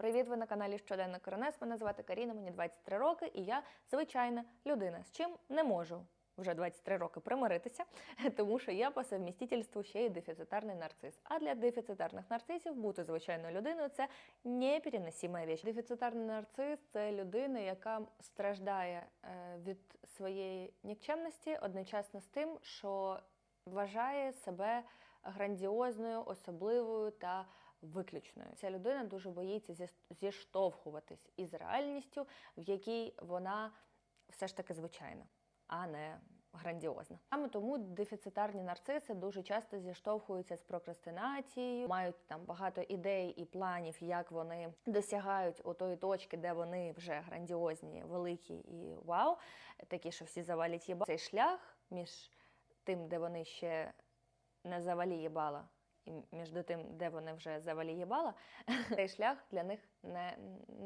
Привіт, ви на каналі Щоденник Коронес. Мене звати Каріна, мені 23 роки, і я звичайна людина, з чим не можу вже 23 роки примиритися, тому що я по совмістительству ще й дефіцитарний нарцис. А для дефіцитарних нарцисів бути звичайною людиною це непереносима віч. Дефіцитарний нарцис це людина, яка страждає е, від своєї нікчемності одночасно з тим, що вважає себе грандіозною, особливою та виключною. Ця людина дуже боїться зіштовхуватись із реальністю, в якій вона все ж таки звичайна, а не грандіозна. Саме тому дефіцитарні нарциси дуже часто зіштовхуються з прокрастинацією, мають там багато ідей і планів, як вони досягають отої точки, де вони вже грандіозні, великі і вау, такі, що всі завалять їба. Цей шлях між тим, де вони ще не завалі їбала, і між тим, де вони вже завалієбала, цей шлях для них не,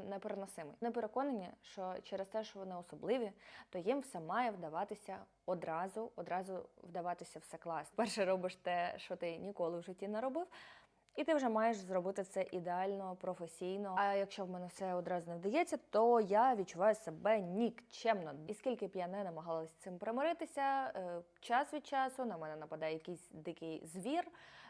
непереносимий. Не переконані, що через те, що вони особливі, то їм все має вдаватися одразу, одразу вдаватися все класно. Перше робиш те, що ти ніколи в житті не робив. І ти вже маєш зробити це ідеально, професійно. А якщо в мене все одразу не вдається, то я відчуваю себе нікчемно. І скільки б я не намагалась цим примиритися, е, час від часу на мене нападає якийсь дикий звір,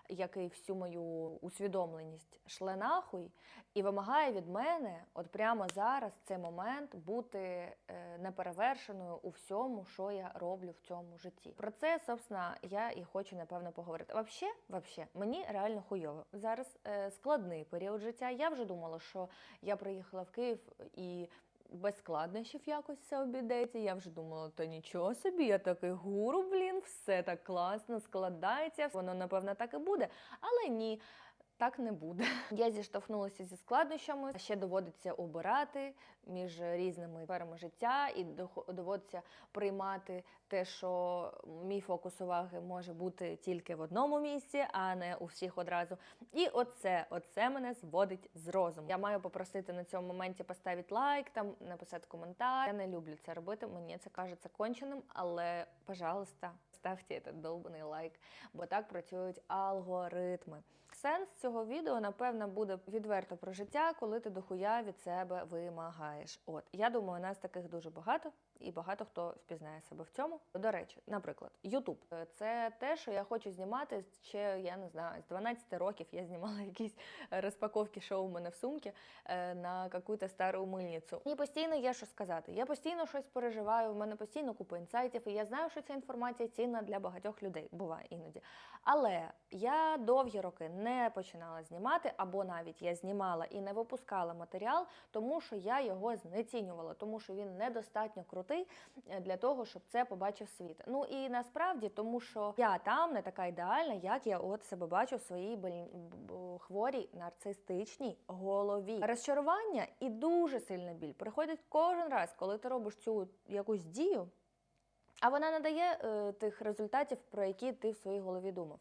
який всю мою усвідомленість шле нахуй, і вимагає від мене, от прямо зараз, цей момент, бути е, неперевершеною у всьому, що я роблю в цьому житті. Про це, собственно, я і хочу напевно поговорити. Вообще, вообще, мені реально хуйово. Зараз е, складний період життя. Я вже думала, що я приїхала в Київ і. Без складнощів якось все обійдеться. Я вже думала, та нічого собі, я такий гуру, блін, все так класно складається. Воно напевно так і буде. Але ні, так не буде. Я зіштовхнулася зі складнощами. Ще доводиться обирати між різними сферами життя, і доводиться приймати те, що мій фокус уваги може бути тільки в одному місці, а не у всіх одразу. І оце, оце мене зводить з розуму. Я маю попросити на цьому моменті поставити лайк, там написати коментар. Я не люблю це робити. Мені це кажеться конченим, але, пожалуйста, ставте цей долбаний лайк, бо так працюють алгоритми. Сенс цього відео, напевно, буде відверто про життя, коли ти дохуя від себе вимагаєш. От я думаю, нас таких дуже багато, і багато хто впізнає себе в цьому. До речі, наприклад, Ютуб це те, що я хочу знімати ще, я не знаю, з 12 років я знімала якісь розпаковки шоу у мене в сумці е, на якусь стару мильницю. Мені постійно є що сказати. Я постійно щось переживаю, в мене постійно купа інсайтів, і я знаю, що ця інформація цінна для багатьох людей. Буває іноді. Але я довгі роки не починала знімати, або навіть я знімала і не випускала матеріал, тому що я його знецінювала, тому що він недостатньо крутий е, для того, щоб це побачив світ. Ну і насправді, тому що я там не така ідеальна, як я от себе бачу в своїй хворій нарцистичній голові. Розчарування і дуже сильна біль приходить кожен раз, коли ти робиш цю якусь дію. А вона не дає е, тих результатів, про які ти в своїй голові думав.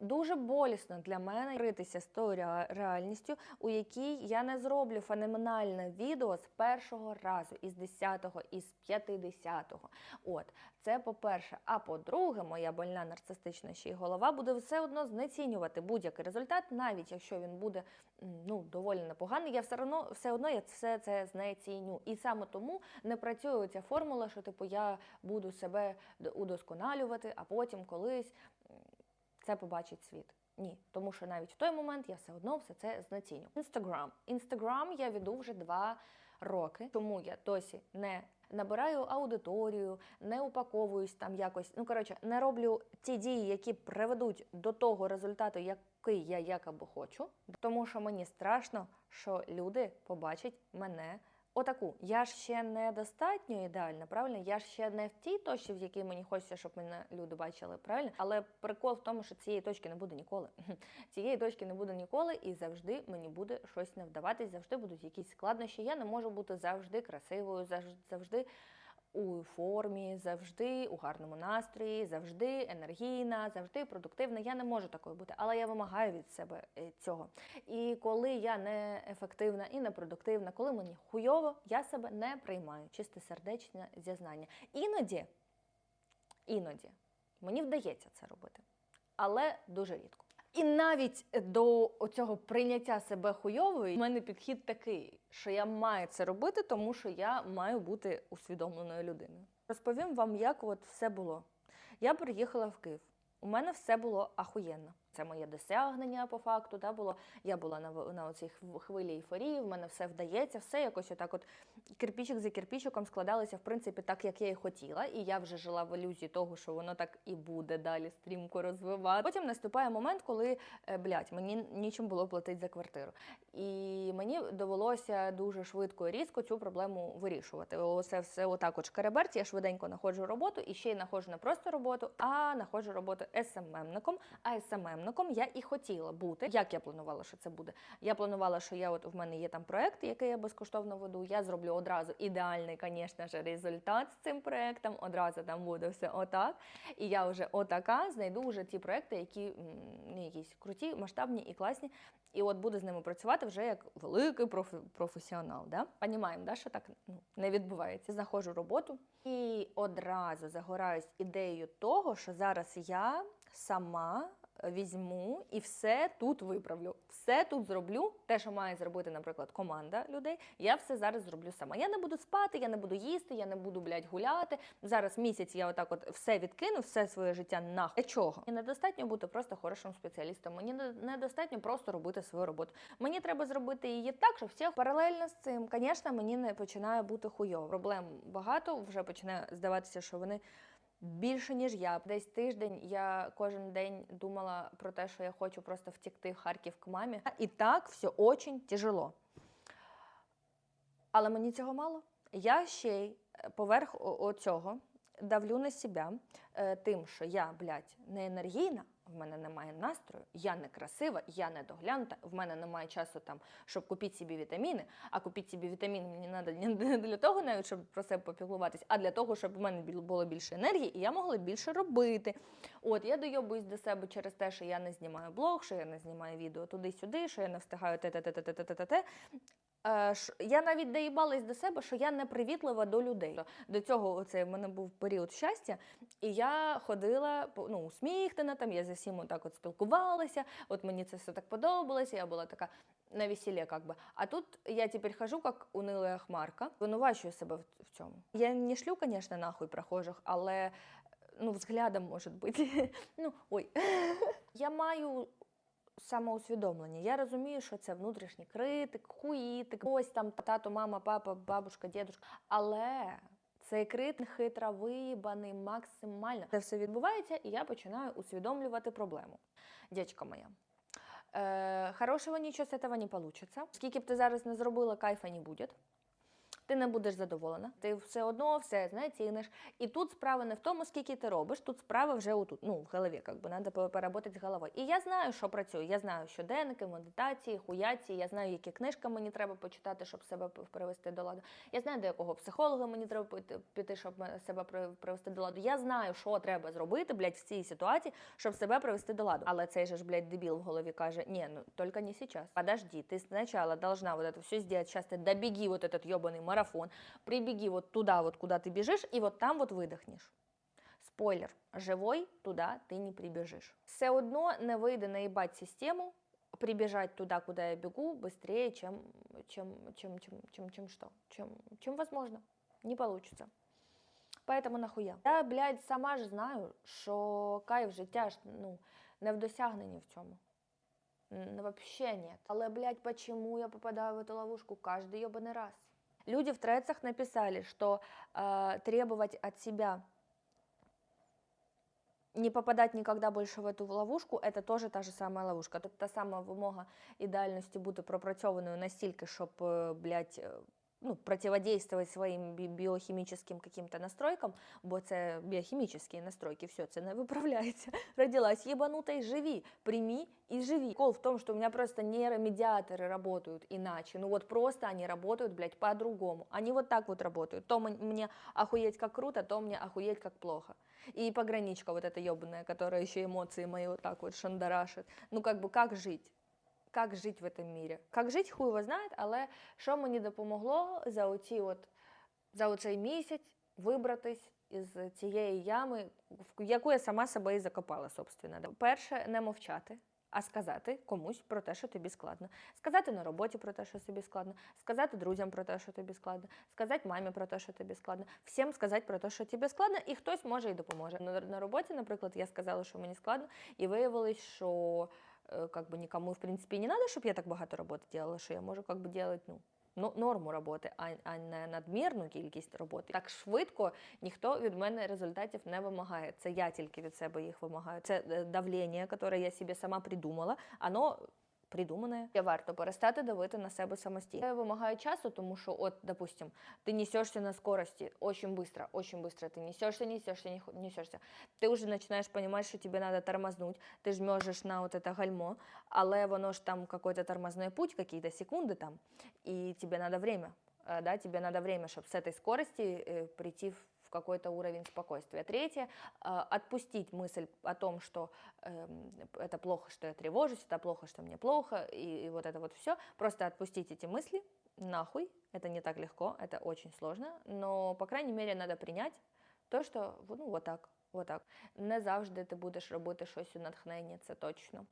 Дуже болісно для мене ритися з тою реальністю, у якій я не зроблю феноменальне відео з першого разу, із 10-го, із 50-го. От, це по-перше. А по-друге, моя больна нарцистична ще й голова буде все одно знецінювати будь-який результат, навіть якщо він буде ну, доволі непоганий, я все одно, все одно я все це знеціню. І саме тому не працює ця формула, що типу я буду себе удосконалювати, а потім колись це побачить світ. Ні, тому що навіть в той момент я все одно все це знеціню. Інстаграм. Інстаграм я веду вже два роки, тому я досі не набираю аудиторію, не упаковуюсь там якось. Ну коротше, не роблю ті дії, які приведуть до того результату, який я якоби хочу. Тому що мені страшно, що люди побачать мене. Отаку, я ж ще недостатньо ідеальна, правильно? Я ж ще не в тій точці, в якій мені хочеться, щоб мене люди бачили, правильно? Але прикол в тому, що цієї точки не буде ніколи. Цієї точки не буде ніколи, і завжди мені буде щось не вдаватись, завжди будуть якісь складнощі. Я не можу бути завжди красивою, завжди у формі, завжди у гарному настрої, завжди енергійна, завжди продуктивна. Я не можу такою бути, але я вимагаю від себе е, цього. І коли я не ефективна і не продуктивна, коли мені хуйово, я себе не приймаю. Чисте сердечне зізнання. Іноді, іноді мені вдається це робити, але дуже рідко. І навіть до цього прийняття себе хуйовою, в мене підхід такий, що я маю це робити, тому що я маю бути усвідомленою людиною. Розповім вам, як от все було. Я приїхала в Київ. У мене все було ахуєнно. Це моє досягнення по факту. Да, було. Я була на, на оцій хв- хвилі ейфорії, в мене все вдається, все якось отак от кирпічик за кирпічиком складалося, в принципі, так, як я і хотіла. І я вже жила в ілюзії того, що воно так і буде далі стрімко розвивати. Потім наступає момент, коли, е, блядь, мені нічим було платити за квартиру. І мені довелося дуже швидко і різко цю проблему вирішувати. Оце все отак от шкереберть, я швиденько знаходжу роботу і ще й знаходжу не просто роботу, а знаходжу роботу СММником. А СММником я і хотіла бути. Як я планувала, що це буде? Я планувала, що я от в мене є там проект, який я безкоштовно веду. Я зроблю одразу ідеальний, звісно ж, результат з цим проектом. Одразу там буде все отак. І я вже отака знайду вже ті проекти, які м, ну, якісь круті, масштабні і класні. І от буду з ними працювати вже як великий профі- професіонал. Да? Понімаємо, да, що так ну, не відбувається. Знаходжу роботу і одразу загораюсь ідеєю того, що зараз я сама візьму і все тут виправлю. Все тут зроблю. Те, що має зробити, наприклад, команда людей. Я все зараз зроблю сама. Я не буду спати, я не буду їсти, я не буду, блядь, гуляти. Зараз місяць я отак от все відкину, все своє життя нахуй. Для чого? Мені недостатньо бути просто хорошим спеціалістом. Мені не- недостатньо просто робити свою роботу. Мені треба зробити її так, щоб всіх паралельно з цим, звісно, мені не починає бути хуйово. Проблем багато, вже починає здаватися, що вони більше, ніж я. Десь тиждень я кожен день думала про те, що я хочу просто втікти в Харків к мамі. І так все очень тяжело. Але мені цього мало. Я ще й е, поверх цього давлю на себе е, тим, що я, блядь, не енергійна, в мене немає настрою, я не красива, я не доглянута, в мене немає часу там, щоб купити собі вітаміни. А купити собі вітаміни мені треба не для того, навіть щоб про себе попіклуватись, а для того, щоб в мене було більше енергії і я могла більше робити. От я дойобуюсь до себе через те, що я не знімаю блог, що я не знімаю відео туди-сюди, що я не встигаю те-те-те-те-те-те-те. Е, ш- Я навіть доїбалась до себе, що я непривітлива до людей. До цього оце в мене був період щастя, і я ходила ну, усміхнена, там я за всім отак от спілкувалася. От мені це все так подобалося. Я була така на весілля, как би. А тут я тепер хожу, як унила хмарка, винувачую себе в цьому. Я не шлю, звісно, нахуй прохожих, але ну, взглядом може бути. ну, ой. я маю самоусвідомлення. Я розумію, що це внутрішній критик, хуїтик, ось там тато, мама, папа, бабушка, дідушка. Але цей крит хитро виїбаний максимально. Це все відбувається, і я починаю усвідомлювати проблему. Дядька моя. Е, хорошого нічого з цього не вийде. Скільки б ти зараз не зробила, кайфа не буде Ти не будеш задоволена. Ти все одно все знеціниш. І тут справа не в тому, скільки ти робиш, тут справа вже отут, ну, в голові, як би, треба поработати з головою. І я знаю, що працює. Я знаю щоденники, медитації, хуяці, я знаю, які книжки мені треба почитати, щоб себе п- привести до ладу. Я знаю, до якого психолога мені треба піти- піти, щоб ме- себе при- привести до ладу. Я знаю, що треба зробити, блядь, в цій ситуації, щоб себе привести до ладу. Але цей же ж, блядь, дебіл в голові каже: ні, ну тільки не сейчас. Подожди, ты сначала должна вот это все сделать. Сейчас ты добеги вот этот ебаный марафон, прибеги вот туда, вот куда ты бежишь, и вот там вот выдохнешь. Спойлер, живой туда ты не прибежишь. Все одно не вийде наїбать систему, прибежать туда, куда я бегу, быстрее, чем, чем, чем, чем, чем, чем что? Чем, чем возможно. Не получится. Поэтому нахуя. Я, блядь, сама ж знаю, що кайф життя ж, ну, не в досягненні в цьому. Н- Вообще нет. Але, блядь, почему я попадаю в эту ловушку каждый ебаный раз? Люди в трецах написали, что э, требовать от себя не попадать никогда больше в эту ловушку, это тоже та же самая ловушка. Тут та сама вимога ідеальності бути пропрацьованою настільки, щоб, е, блядь, е, ну, противодействовать своїм бі- біохімічним каким-то настройкам, бо це біохімічні настройки, все, це не виправляється. Родилась ебанутой, живи, прими и живи. Кол в том, что у меня просто нейромедиаторы работают иначе. Ну вот просто они работают, блядь, по-другому. Они вот так вот работают. То м- мне охуеть как круто, то мне охуеть как плохо. И пограничка вот эта ебаная, которая еще эмоции мои вот так вот шандарашит. Ну как бы как жить? Как жить в этом мире? Как жить, хуй його знає, але що мені допомогло за оці от за оцей місяць вибратись із цієї ями, в яку я сама себе і закопала, собственно. Перше, не мовчати. а сказати комусь про те, що тобі складно. Сказати на роботі про те, що тобі складно, сказати друзям про те, що тобі складно, сказати мамі про те, що тобі складно, всім сказати про те, що тобі складно, і хтось може і допоможе. На, роботі, наприклад, я сказала, що мені складно, і виявилось, що как бы никому, в принципе, и не надо, чтобы я так багато роботи делала, що я можу как бы делать, ну, но- норму роботи, а, а не надмірну кількість роботи. Так швидко ніхто від мене результатів не вимагає. Це я тільки від себе їх вимагаю. Це е, давлення, яке я собі сама придумала, оно придумане. Я варто перестати давити на себе самостійно. Це вимагає часу, тому що, от, допустим, ты несешься на скорости очень быстро, очень быстро ты несешься, несешься, не- несешься. Ты уже начинаешь понимать, что тебе надо тормознуть, ты жмешь на вот это гальмо, але воно ж там какой-то тормозной путь, какие-то секунды там, и тебе надо время, э, да, тебе надо время, чтобы с этой скорости э, прийти в в какой-то уровень спокойствия. Третье, э, отпустить мысль о том, что эм, это плохо, что я тревожусь, это плохо, что мне плохо, и, вот это вот все. Просто отпустить эти мысли нахуй. Это не так легко, это очень сложно, но, по крайней мере, надо принять то, що ну, отак, отак. Не завжди ти будеш робити щось у натхненні, це точно.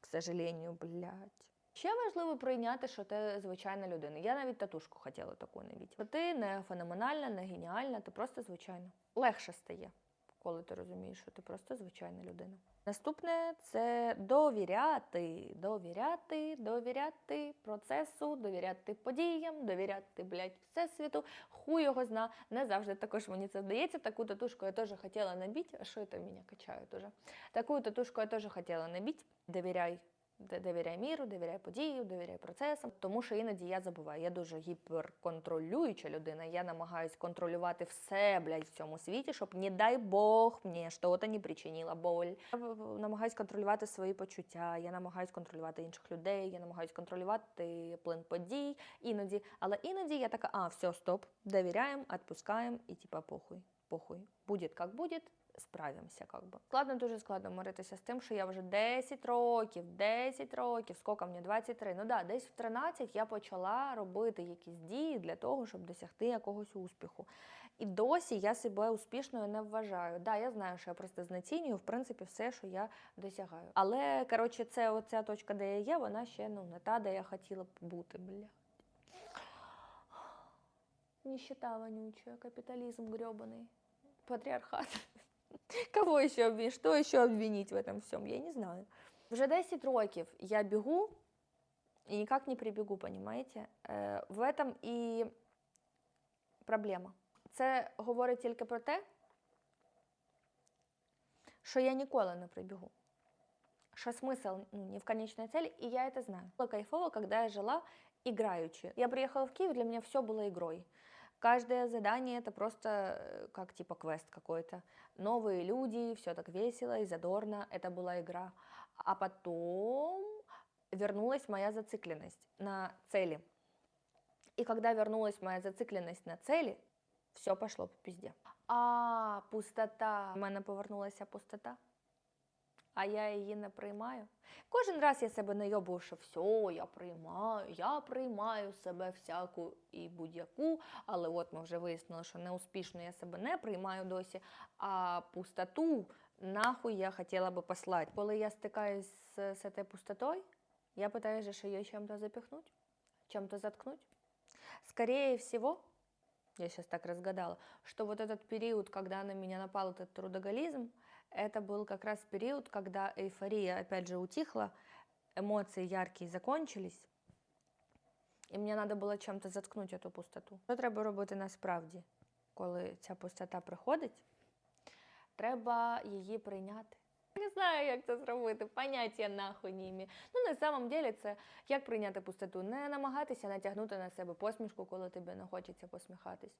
К сожалению, блядь. Ще важливо прийняти, що ти звичайна людина. Я навіть татушку хотіла таку навіть. Ти не феноменальна, не геніальна, ти просто звичайна. Легше стає, коли ти розумієш, що ти просто звичайна людина. Наступне це довіряти, довіряти, довіряти процесу, довіряти подіям, довіряти, блядь, всесвіту. Хуй його зна. Не завжди також мені це здається. Таку татушку я теж хотіла набити. А що це мене качають уже? Таку татушку я теж хотіла набити. Довіряй. Довіряй міру, довіряй подію, довіряй процесам. Тому що іноді я забуваю. Я дуже гіперконтролююча людина. Я намагаюсь контролювати все, блядь, в цьому світі, щоб, не дай Бог, мені щось не причинило боль. Я намагаюсь контролювати свої почуття, я намагаюсь контролювати інших людей, я намагаюсь контролювати плин подій іноді. Але іноді я така, а, все, стоп, довіряємо, відпускаємо і типа похуй, похуй. Буде як буде, справимося, как би. Складно, дуже складно миритися з тим, що я вже 10 років, 10 років, скільки мені 23, ну да, десь в 13 я почала робити якісь дії для того, щоб досягти якогось успіху. І досі я себе успішною не вважаю. Да, я знаю, що я просто знецінюю, в принципі, все, що я досягаю. Але, коротше, це оця точка, де я є, вона ще ну, не та, де я хотіла б бути, бля. Нищета вонючая, капитализм гребаный, патриархат. Кого еще обвинить? Что еще обвинить в этом всем? Я не знаю. Вже 10 років я бігу і ніяк не прибігу, понимаете? Е, в этом і проблема. Це говорить тільки про те, що я ніколи не прибігу. Що смисл ну, не в конечной цели, и я это знаю. Было кайфово, когда я жила играючи. Я приехала в Киев, для меня все было игрой. Каждое задание это просто э, как типа квест какой-то. Новые люди, все так весело и задорно. Это была игра. А потом вернулась моя зацикленность на цели. И когда вернулась моя зацикленность на цели, все пошло по пизде. А, пустота. У мене повернулася пустота. А я її не приймаю. Кожен раз я себе найобую, що все, я приймаю, я приймаю себе всяку і будь-яку, але от ми вже вияснили, що неуспішно я себе не приймаю досі, а пустоту нахуй я хотіла би послати. Коли я стикаюсь з, з этой пустотой, я пытаюсь же ее чем-то запихнуть, чем-то заткнуть. Скорее всего, я сейчас так разгадала, что вот этот период, когда на меня напал этот трудоголизм, это был как раз период, когда эйфория опять же утихла, эмоции яркие закончились, і мені треба було чим-то заткнути цю пустоту. Що треба робити насправді, коли ця пустота приходить? Треба її прийняти. Не знаю, як це зробити, поняття нахуй не ім'я. Ну, на самом деле, це як прийняти пустоту, не намагатися натягнути на себе посмішку, коли тобі не хочеться посміхатись.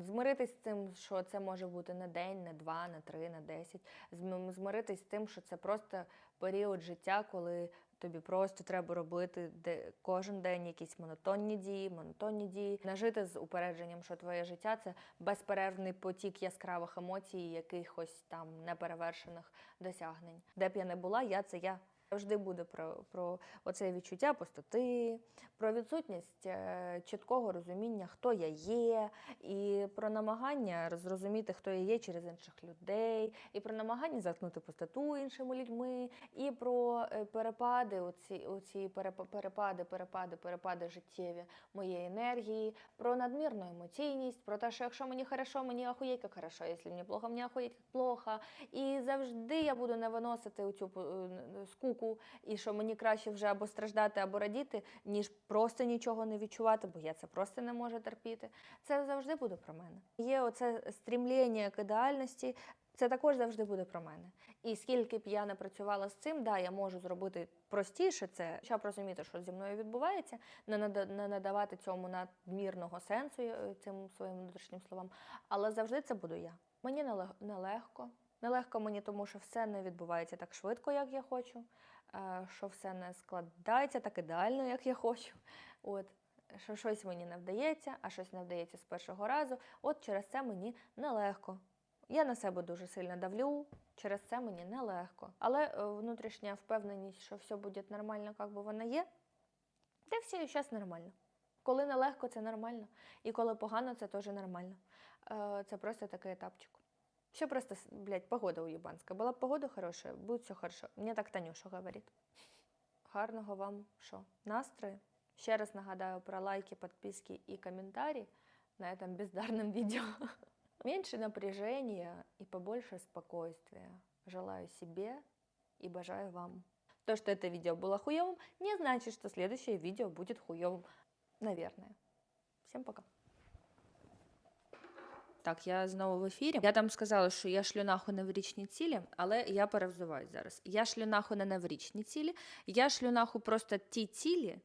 Змиритись з тим, що це може бути не день, не два, не три, не десять. Зм- Змиритись з тим, що це просто період життя, коли тобі просто треба робити де, кожен день якісь монотонні дії, монотонні дії. Не жити з упередженням, що твоє життя це безперервний потік яскравих емоцій, якихось там неперевершених досягнень. Де б я не була, я це я. Завжди буде про, про оце відчуття пустоти, про відсутність е, чіткого розуміння, хто я є, і про намагання зрозуміти, хто я є через інших людей, і про намагання заткнути пустоту іншими людьми, і про е, перепади, оці, оці перепади, перепади, перепади життєві моєї енергії, про надмірну емоційність, про те, що якщо мені хорошо, мені ахуєть як хорошо, якщо мені плохо, мені ахуєть як плохо. І завжди я буду не виносити цю скуку, і що мені краще вже або страждати, або радіти, ніж просто нічого не відчувати, бо я це просто не можу терпіти. Це завжди буде про мене. Є оце стрімління к ідеальності. Це також завжди буде про мене. І скільки б я не працювала з цим, да, я можу зробити простіше це, хоча б розуміти, що зі мною відбувається, не, нада- надавати цьому надмірного сенсу е, цим своїм внутрішнім словам. Але завжди це буду я. Мені нелег- нелегко. Нелегко мені, тому що все не відбувається так швидко, як я хочу, що все не складається так ідеально, як я хочу. От. Що щось мені не вдається, а щось не вдається з першого разу. От через це мені нелегко. Я на себе дуже сильно давлю, через це мені нелегко. Але е, внутрішня впевненість, що все буде нормально, як би воно є, та все зараз нормально. Коли нелегко, це нормально. І коли погано, це теж нормально. Е, Це просто такий етапчик. Ще просто, с- блядь, погода уєбанська. Була б погода хороша, буде все хорошо. Мені так Танюша говорить. Гарного вам що? Настрою. Ще раз нагадаю про лайки, підписки і коментарі на этом бездарном видео. Меньше напряжения и побольше спокойствия. Желаю себе и бажаю вам. То, что это видео было хуевым, не значит, что следующее видео будет хуевым. Наверное. Всем пока. Так, я знову в ефірі. Я там сказала, що я шлю нахуй неврічні цілі, але я перевзуваюсь зараз. Я шлю нахуй не неврічні цілі, я шлю нахуй просто ті цілі,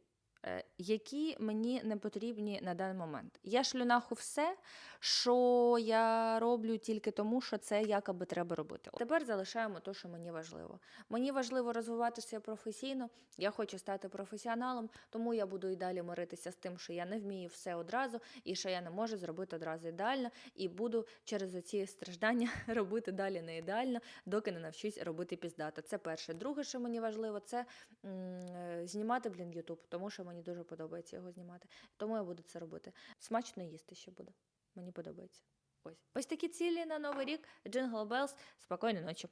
які мені не потрібні на даний момент. Я шлю нахуй все, що я роблю тільки тому, що це якоби треба робити. Тепер залишаємо те, що мені важливо. Мені важливо розвиватися професійно. Я хочу стати професіоналом, тому я буду і далі миритися з тим, що я не вмію все одразу, і що я не можу зробити одразу ідеально, і буду через оці страждання робити далі не ідеально, доки не навчусь робити піздато. Це перше. Друге, що мені важливо, це м, е, знімати, блін, Ютуб, тому що мені дуже подобається його знімати. Тому я буду це робити. Смачно їсти ще буду. Мені подобається. Ось. Ось такі цілі на новий рік. Джингл Белс. Спокійної ночі.